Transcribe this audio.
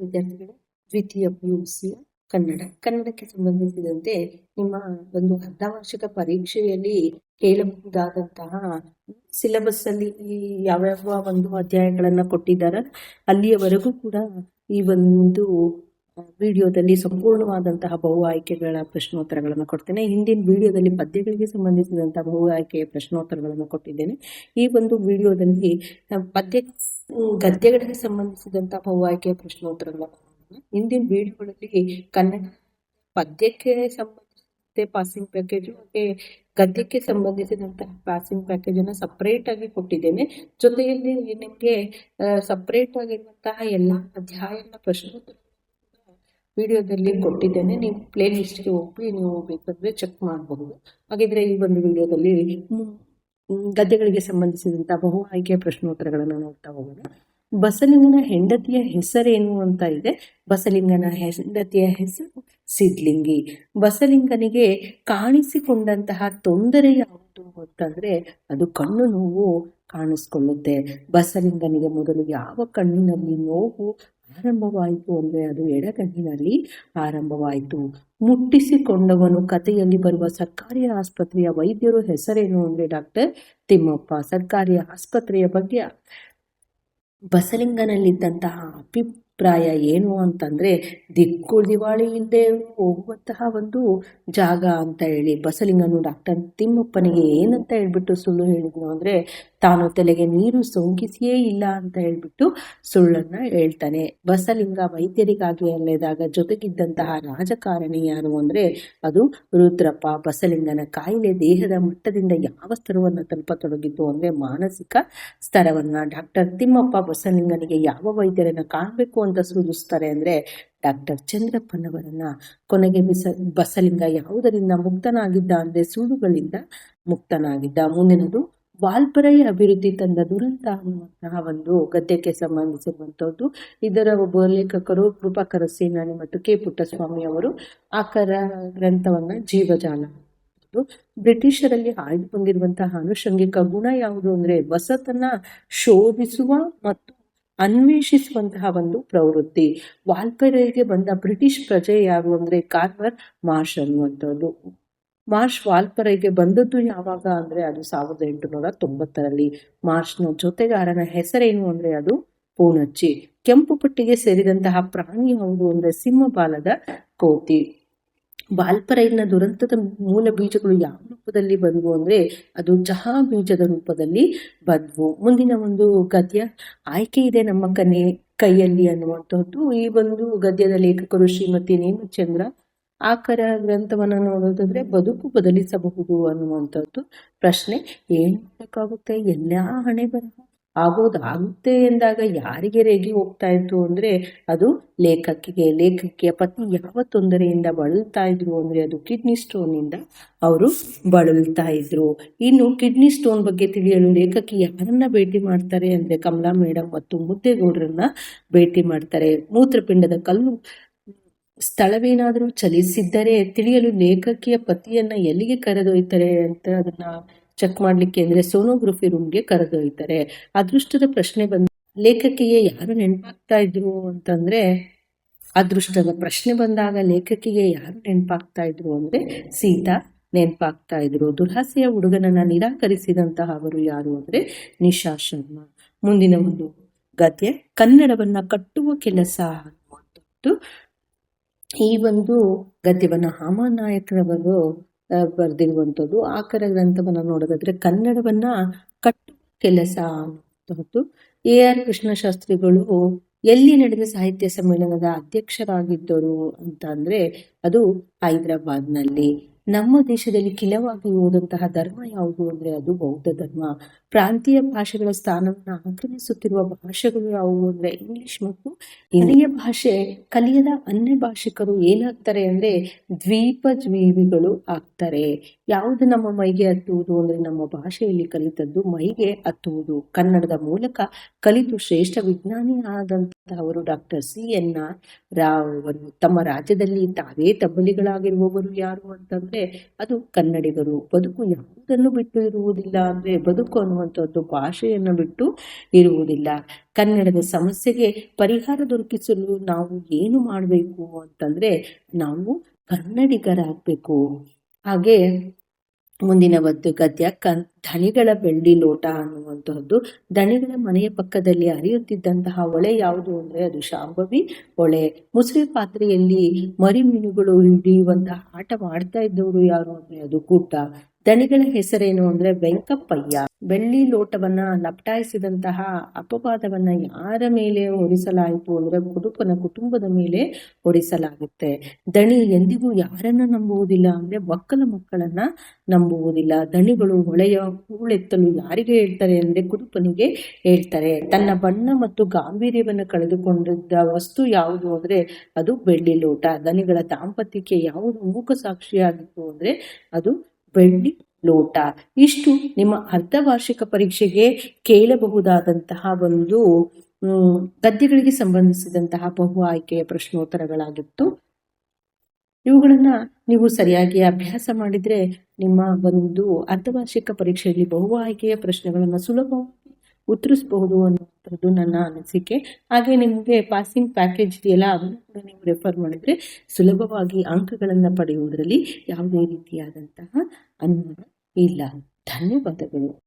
ವಿದ್ಯಾರ್ಥಿಗಳೇ ದ್ವಿತೀಯ P U ಸಿಯ ಕನ್ನಡ. ಕನ್ನಡಕ್ಕೆ ಸಂಬಂಧಿಸಿದಂತೆ ನಿಮ್ಮ ಒಂದು ಅರ್ಧ ವಾರ್ಷಿಕ ಪರೀಕ್ಷೆಯಲ್ಲಿ ಕೇಳಬಹುದಾದಂತಹ ಸಿಲೆಬಸ್ ಅಲ್ಲಿ ಯಾವ್ಯಾವ ಒಂದು ಅಧ್ಯಾಯಗಳನ್ನ ಕೊಟ್ಟಿದ್ದಾರೆ, ಅಲ್ಲಿಯವರೆಗೂ ಕೂಡ ಈ ಒಂದು ವಿಡಿಯೋದಲ್ಲಿ ಸಂಪೂರ್ಣವಾದಂತಹ ಬಹು ಆಯ್ಕೆಗಳ ಪ್ರಶ್ನೋತ್ತರಗಳನ್ನು ಕೊಡ್ತೇನೆ. ಹಿಂದಿನ ವಿಡಿಯೋದಲ್ಲಿ ಪದ್ಯಗಳಿಗೆ ಸಂಬಂಧಿಸಿದಂತಹ ಬಹು ಆಯ್ಕೆಯ ಪ್ರಶ್ನೋತ್ತರಗಳನ್ನು ಕೊಟ್ಟಿದ್ದೇನೆ. ಈ ಒಂದು ವಿಡಿಯೋದಲ್ಲಿ ಪದ್ಯ, ಗದ್ಯಗಳಿಗೆ ಸಂಬಂಧಿಸಿದಂತಹ ಬಹು ಆಯ್ಕೆಯ ಪ್ರಶ್ನೋತ್ತರಗಳನ್ನು ಹಿಂದಿನ ವಿಡಿಯೋಗಳಲ್ಲಿ ಕನ್ನಡ ಪದ್ಯಕ್ಕೆ ಸಂಬಂಧಿಸಿದಂತೆ ಪಾಸಿಂಗ್ ಪ್ಯಾಕೇಜು ಹಾಗೆ ಗದ್ಯಕ್ಕೆ ಸಂಬಂಧಿಸಿದಂತಹ ಪಾಸಿಂಗ್ ಪ್ಯಾಕೇಜ್ ಅನ್ನು ಸಪ್ರೇಟ್ ಆಗಿ ಕೊಟ್ಟಿದ್ದೇನೆ. ಜೊತೆಯಲ್ಲಿ ನಿಮಗೆ ಸಪ್ರೇಟ್ ಆಗಿರುವಂತಹ ಎಲ್ಲ ಅಧ್ಯಾಯಗಳ ಪ್ರಶ್ನೋತ್ತರ ವಿಡಿಯೋದಲ್ಲಿ ಕೊಟ್ಟಿದ್ದೇನೆ. ನೀವು ಪ್ಲೇ ಲಿಸ್ಟ್ಗೆ ಹೋಗಿ ನೀವು ಬೇಕಾದರೆ ಚೆಕ್ ಮಾಡಬಹುದು. ಹಾಗಿದ್ರೆ ಈ ಒಂದು ವಿಡಿಯೋದಲ್ಲಿ ಗದ್ದೆಗಳಿಗೆ ಸಂಬಂಧಿಸಿದಂಥ ಬಹು ಆಯ್ಕೆಯ ಪ್ರಶ್ನೋತ್ತರಗಳನ್ನು ನೋಡ್ತಾ ಹೋಗೋಣ. ಬಸಲಿಂಗನ ಹೆಂಡತಿಯ ಹೆಸರೇನು ಅಂತ ಇದೆ. ಬಸಲಿಂಗನ ಹೆಂಡತಿಯ ಹೆಸರು ಸಿದ್ಲಿಂಗಿ. ಬಸಲಿಂಗನಿಗೆ ಕಾಣಿಸಿಕೊಂಡಂತಹ ತೊಂದರೆ ಯಾವುದು ಅಂತಂದ್ರೆ ಅದು ಕಣ್ಣು ನೋವು ಕಾಣಿಸ್ಕೊಳ್ಳುತ್ತೆ. ಬಸಲಿಂಗನಿಗೆ ಮೊದಲು ಯಾವ ಕಣ್ಣಿನಲ್ಲಿ ನೋವು ಆರಂಭವಾಯಿತು ಅಂದರೆ ಅದು ಎಡಗಣ್ಣಿನಲ್ಲಿ ಆರಂಭವಾಯಿತು. ಮುಟ್ಟಿಸಿಕೊಂಡವನು ಕಥೆಯಲ್ಲಿ ಬರುವ ಸರ್ಕಾರಿ ಆಸ್ಪತ್ರೆಯ ವೈದ್ಯರು ಹೆಸರೇನು ಅಂದರೆ ಡಾಕ್ಟರ್ ತಿಮ್ಮಪ್ಪ. ಸರ್ಕಾರಿ ಆಸ್ಪತ್ರೆಯ ಬಗ್ಗೆ ಬಸಲಿಂಗನಲ್ಲಿದ್ದಂತಹ ಅಭಿಪ್ರಾಯ ಏನು ಅಂತಂದ್ರೆ ದಿಕ್ಕು ದಿವಾಳಿ ಇಲ್ಲದೆ ಹೋಗುವಂತಹ ಒಂದು ಜಾಗ ಅಂತ ಹೇಳಿ, ಬಸಲಿಂಗನು ಡಾಕ್ಟರ್ ತಿಮ್ಮಪ್ಪನಿಗೆ ಏನಂತ ಹೇಳ್ಬಿಟ್ಟು ಸುಳ್ಳು ಹೇಳಿದ್ನು ಅಂದ್ರೆ, ತಾನು ತಲೆಗೆ ನೀರು ಸೋಂಕಿಸಿಯೇ ಇಲ್ಲ ಅಂತ ಹೇಳ್ಬಿಟ್ಟು ಸುಳ್ಳನ್ನ ಹೇಳ್ತಾನೆ. ಬಸಲಿಂಗ ವೈದ್ಯರಿಗಾಗಿ ಅಲ್ಲೆದಾಗ ಜೊತೆಗಿದ್ದಂತಹ ರಾಜಕಾರಣಿ ಯಾರು ಅಂದ್ರೆ, ಅದು ರುದ್ರಪ್ಪ. ಬಸಲಿಂಗನ ಕಾಯಿಲೆ ದೇಹದ ಮಟ್ಟದಿಂದ ಯಾವ ಸ್ತರವನ್ನು ತಲುಪತೊಡಗಿದ್ದು ಅಂದ್ರೆ, ಮಾನಸಿಕ ಸ್ತರವನ್ನು ಡಾಕ್ಟರ್ ತಿಮ್ಮಪ್ಪ ಬಸಲಿಂಗನಿಗೆ ಯಾವ ವೈದ್ಯರನ್ನು ಕಾಣಬೇಕು ಅಂತ ಸೂಚಿಸ್ತಾರೆ ಅಂದ್ರೆ ಡಾಕ್ಟರ್ ಚಂದ್ರಪ್ಪನವರನ್ನ ಕೊನೆಗೆ ಬಿಸ, ಬಸಲಿಂಗ ಯಾವುದರಿಂದ ಮುಕ್ತನಾಗಿದ್ದ ಅಂದ್ರೆ ಸುಳ್ಳುಗಳಿಂದ ಮುಕ್ತನಾಗಿದ್ದ. ಮುಂದಿನದು ವಾಲ್ಪರೈ ಅಭಿವೃದ್ಧಿ ತಂದ ದುರಂತ ಅನ್ನುವಂತಹ ಒಂದು ಗದ್ಯಕ್ಕೆ ಸಂಬಂಧಿಸಿರುವಂತಹದ್ದು. ಇದರ ಒಬ್ಬ ಲೇಖಕರು ಕೃಪಾಕರ ಸೇನಾನಿ ಮತ್ತು ಕೆ ಪುಟ್ಟಸ್ವಾಮಿ ಅವರು ಆಕರ ಗ್ರಂಥವನ್ನ ಜೀವಜಾಲ. ಬ್ರಿಟಿಷರಲ್ಲಿ ಆಯ್ದು ಬಂದಿರುವಂತಹ ಆನುಷಂಗಿಕ ಗುಣ ಯಾವುದು ಅಂದ್ರೆ ವಸತನ್ನ ಶೋಧಿಸುವ ಮತ್ತು ಅನ್ವೇಷಿಸುವಂತಹ ಒಂದು ಪ್ರವೃತ್ತಿ. ವಾಲ್ಪೆರೆಗೆ ಬಂದ ಬ್ರಿಟಿಷ್ ಪ್ರಜೆ ಯಾರು ಅಂದ್ರೆ ಕಾರ್ವರ್ ಮಾರ್ಷ್ ಅನ್ನುವಂಥದ್ದು. ಮಾರ್ಷ್ ವಾಲ್ಪರೆಗೆ ಬಂದದ್ದು ಯಾವಾಗ ಅಂದ್ರೆ ಅದು ಸಾವಿರದ ಎಂಟುನೂರ ತೊಂಬತ್ತರಲ್ಲಿ. ಮಾರ್ಷ್ನ ಜೊತೆಗಾರನ ಹೆಸರೇನು ಅಂದ್ರೆ ಅದು ಪೂನಚ್ಚಿ. ಕೆಂಪು ಪಟ್ಟಿಗೆ ಸೇರಿದಂತಹ ಪ್ರಾಣಿ ಯಾವುದು ಅಂದ್ರೆ ಸಿಂಹಬಾಲದ ಕೋತಿ. ಬಾಲ್ಪರೈನ ದುರಂತದ ಮೂಲ ಬೀಜಗಳು ಯಾವ ರೂಪದಲ್ಲಿ ಬಂದವು ಅಂದ್ರೆ ಅದು ಚಹಾ ಬೀಜದ ರೂಪದಲ್ಲಿ ಬಂದ್ವು. ಮುಂದಿನ ಒಂದು ಗದ್ಯ, ಆಯ್ಕೆ ಇದೆ ನಮ್ಮ ಕನೆ, ಕೈಯಲ್ಲಿ ಅನ್ನುವಂಥದ್ದು ಈ ಒಂದು ಗದ್ಯದ ಲೇಖಕರು ಶ್ರೀಮತಿ ನೇಮಚಂದ್ರ ಆಕರ ಗ್ರಂಥವನ್ನ ನೋಡೋದಾದ್ರೆ ಬದುಕು ಬದಲಿಸಬಹುದು ಅನ್ನುವಂಥದ್ದು ಪ್ರಶ್ನೆ. ಏನು ಬೇಕಾಗುತ್ತೆ ಎಲ್ಲ ಹಣೆ ಬರಹ ಆಗೋದಾಗುತ್ತೆ ಎಂದಾಗ ಯಾರಿಗೆ ರೇಗಿ ಹೋಗ್ತಾ ಇತ್ತು ಅಂದ್ರೆ ಅದು ಲೇಖಕಿಗೆ, ಲೇಖಕಿಯ ಪತ್ನಿ ಯಾವ ತೊಂದರೆಯಿಂದ ಬಳಲ್ತಾ ಇದ್ರು ಅಂದ್ರೆ ಅದು ಕಿಡ್ನಿ ಸ್ಟೋನ್ ಇಂದ ಅವರು ಬಳಲ್ತಾ ಇದ್ರು. ಇನ್ನು ಕಿಡ್ನಿ ಸ್ಟೋನ್ ಬಗ್ಗೆ ತಿಳಿಯಲು ಲೇಖಕಿ ಯಾರನ್ನ ಭೇಟಿ ಮಾಡ್ತಾರೆ ಅಂದ್ರೆ ಕಮಲಾ ಮೇಡಮ್ ಮತ್ತು ಮುದ್ದೇಗೌಡರನ್ನ ಭೇಟಿ ಮಾಡ್ತಾರೆ. ಮೂತ್ರಪಿಂಡದ ಕಲ್ಲು ಸ್ಥಳವೇನಾದರೂ ಚಲಿಸಿದ್ದರೆ ತಿಳಿಯಲು ಲೇಖಕಿಯ ಪತಿಯನ್ನ ಎಲ್ಲಿಗೆ ಕರೆದೊಯ್ತಾರೆ ಅಂತ ಅದನ್ನ ಚೆಕ್ ಮಾಡ್ಲಿಕ್ಕೆ ಅಂದ್ರೆ ಸೋನೋಗ್ರಫಿ ರೂಮ್ಗೆ ಕರೆದೊಯ್ತಾರೆ. ಅದೃಷ್ಟದ ಪ್ರಶ್ನೆ ಬಂದ, ಲೇಖಕಿಗೆ ಯಾರು ನೆನಪಾಗ್ತಾ ಇದ್ರು ಅಂತಂದ್ರೆ, ಅದೃಷ್ಟದ ಪ್ರಶ್ನೆ ಬಂದಾಗ ಲೇಖಕಿಗೆ ಯಾರು ನೆನಪಾಗ್ತಾ ಇದ್ರು ಅಂದ್ರೆ ಸೀತಾ ನೆನಪಾಗ್ತಾ ಇದ್ರು. ದುರಾಸೆಯ ಹುಡುಗನನ್ನ ನಿರಾಕರಿಸಿದಂತಹ ಅವರು ಯಾರು ಅಂದ್ರೆ ನಿಶಾ ಶರ್ಮಾ. ಮುಂದಿನ ಒಂದು ಗದ್ಯ, ಕನ್ನಡವನ್ನ ಕಟ್ಟುವ ಕೆಲಸ ಅನ್ನುವಂಥದ್ದು ಈ ಒಂದು ಗದ್ಯವನ್ನ ಹಾಮನಾಯಕರವರು ಬರೆದಿರುವಂಥದ್ದು. ಆಕರ ಗ್ರಂಥವನ್ನು ನೋಡೋದಾದ್ರೆ ಕನ್ನಡವನ್ನ ಕಟ್ಟು ಕೆಲಸ ಅಂತಹದ್ದು ಎ ಆರ್ ಕೃಷ್ಣಶಾಸ್ತ್ರಿಗಳು ಎಲ್ಲಿ ನಡೆದ ಸಾಹಿತ್ಯ ಸಮ್ಮೇಳನದ ಅಧ್ಯಕ್ಷರಾಗಿದ್ದರು ಅಂತ ಅಂದ್ರೆ ಅದು ಹೈದರಾಬಾದ್ನಲ್ಲಿ. ನಮ್ಮ ದೇಶದಲ್ಲಿ ಕಿಲವಾಗಿ ಹೋದಂತಹ ಧರ್ಮ ಯಾವುದು ಅಂದ್ರೆ ಅದು ಬೌದ್ಧ ಧರ್ಮ. ಪ್ರಾಂತೀಯ ಭಾಷೆಗಳ ಸ್ಥಾನವನ್ನು ಆಕ್ರಮಿಸುತ್ತಿರುವ ಭಾಷೆಗಳು ಯಾವುವು ಅಂದರೆ ಇಂಗ್ಲಿಷ್ ಮತ್ತು ಹಿರಿಯ ಭಾಷೆ. ಕಲಿಯದ ಅನ್ಯ ಭಾಷಿಕರು ಏನಾಗ್ತಾರೆ ಅಂದ್ರೆ ದ್ವೀಪ ಜ್ವೀವಿಗಳು ಆಗ್ತಾರೆ. ಯಾವುದು ನಮ್ಮ ಮೈಗೆ ಹತ್ತುವುದು ಅಂದ್ರೆ ನಮ್ಮ ಭಾಷೆಯಲ್ಲಿ ಕಲಿತದ್ದು ಮೈಗೆ ಹತ್ತುವುದು. ಕನ್ನಡದ ಮೂಲಕ ಕಲಿತು ಶ್ರೇಷ್ಠ ವಿಜ್ಞಾನಿ ಆದಂತಹವರು doctor C N R Rao ಅವರು. ತಮ್ಮ ರಾಜ್ಯದಲ್ಲಿ ತಾವೇ ತಬ್ಬಲಿಗಳಾಗಿರುವವರು ಯಾರು ಅಂತಂದ್ರೆ ಅದು ಕನ್ನಡಿಗರು. ಬದುಕು ಯಾವ ಬದುಕನ್ನು ಬಿಟ್ಟು ಇರುವುದಿಲ್ಲ ಅಂದ್ರೆ ಬದುಕು ಅನ್ನುವಂಥದ್ದು ಭಾಷೆಯನ್ನು ಬಿಟ್ಟು ಇರುವುದಿಲ್ಲ. ಕನ್ನಡದ ಸಮಸ್ಯೆಗೆ ಪರಿಹಾರ ದೊರಕಿಸಲು ನಾವು ಏನು ಮಾಡಬೇಕು ಅಂತಂದ್ರೆ ನಾವು ಕನ್ನಡಿಗರಾಗಬೇಕು. ಹಾಗೆ ಮುಂದಿನ ಒಂದು ಗದ್ಯ, ಕನ್ ಧಣಿಗಳ ಬೆಳ್ಳಿ ಲೋಟ ಅನ್ನುವಂತಹದ್ದು. ದಣಿಗಳ ಮನೆಯ ಪಕ್ಕದಲ್ಲಿ ಹರಿಯುತ್ತಿದ್ದಂತಹ ಹೊಳೆ ಯಾವುದು ಅಂದ್ರೆ ಅದು ಶಾಂಭವಿ ಹೊಳೆ ಮುಸುರಿ ಪಾತ್ರೆಯಲ್ಲಿ ಮರಿ ಮೀನುಗಳು ಹಿಡಿಯುವಂತಹ ಆಟ ಮಾಡ್ತಾ ಇದ್ದವರು ಯಾರು ಅಂದ್ರೆ ಅದು ಕೂಟ. ದಣಿಗಳ ಹೆಸರೇನು ಅಂದ್ರೆ ವೆಂಕಪ್ಪಯ್ಯ. ಬೆಳ್ಳಿ ಲೋಟವನ್ನ ಲಪಟಾಯಿಸಿದಂತಹ ಅಪವಾದವನ್ನ ಯಾರ ಮೇಲೆ ಹೊರಿಸಲಾಯಿತು ಅಂದ್ರೆ ಕುಡುಕನ ಕುಟುಂಬದ ಮೇಲೆ ಹೊರಿಸಲಾಗುತ್ತೆ. ದಣಿ ಎಂದಿಗೂ ಯಾರನ್ನ ನಂಬುವುದಿಲ್ಲ ಅಂದ್ರೆ ಒಕ್ಕಲ ಮಕ್ಕಳನ್ನ ನಂಬುವುದಿಲ್ಲ. ದಣಿಗಳು ಹೊಳೆಯ ಹೂಳೆತ್ತಲು ಯಾರಿಗೆ ಹೇಳ್ತಾರೆ ಅಂದ್ರೆ ಕುಟುಂಬನಿಗೆ ಹೇಳ್ತಾರೆ. ತನ್ನ ಬಣ್ಣ ಮತ್ತು ಗಾಂಭೀರ್ಯವನ್ನು ಕಳೆದುಕೊಂಡಿದ್ದ ವಸ್ತು ಯಾವುದು ಅಂದ್ರೆ ಅದು ಬೆಳ್ಳಿ ಲೋಟ. ದನಿಗಳ ದಾಂಪತ್ಯಕ್ಕೆ ಯಾವುದು ಮೂಕ ಸಾಕ್ಷಿಯಾಗಿತ್ತು ಅಂದ್ರೆ ಅದು ಬೆಳ್ಳಿ ಲೋಟ ಇಷ್ಟು ನಿಮ್ಮ ಅರ್ಧವಾರ್ಷಿಕ ಪರೀಕ್ಷೆಗೆ ಕೇಳಬಹುದಾದಂತಹ ಒಂದು ಗದ್ಯಗಳಿಗೆ ಸಂಬಂಧಿಸಿದಂತಹ ಬಹು ಆಯ್ಕೆಯ ಪ್ರಶ್ನೋತ್ತರಗಳಾಗಿತ್ತು. ಇವುಗಳನ್ನ ನೀವು ಸರಿಯಾಗಿ ಅಭ್ಯಾಸ ಮಾಡಿದ್ರೆ ನಿಮ್ಮ ಒಂದು ಅರ್ಧವಾರ್ಷಿಕ ಪರೀಕ್ಷೆಯಲ್ಲಿ ಬಹು ಆಯ್ಕೆಯ ಪ್ರಶ್ನೆಗಳನ್ನು ಸುಲಭವಾಗಿ ಉತ್ತರಿಸಬಹುದು ಅನ್ನುವಂಥದ್ದು ನನ್ನ ಅನಿಸಿಕೆ. ಹಾಗೆ ನಿಮಗೆ ಪಾಸಿಂಗ್ ಪ್ಯಾಕೇಜ್ ಇದೆಯಲ್ಲ, ಅದನ್ನು ಕೂಡ ನೀವು ರೆಫರ್ ಮಾಡಿದರೆ ಸುಲಭವಾಗಿ ಅಂಕಗಳನ್ನು ಪಡೆಯುವುದರಲ್ಲಿ ಯಾವುದೇ ರೀತಿಯಾದಂತಹ ಅನುಮಾನ ಇಲ್ಲ. ಧನ್ಯವಾದಗಳು.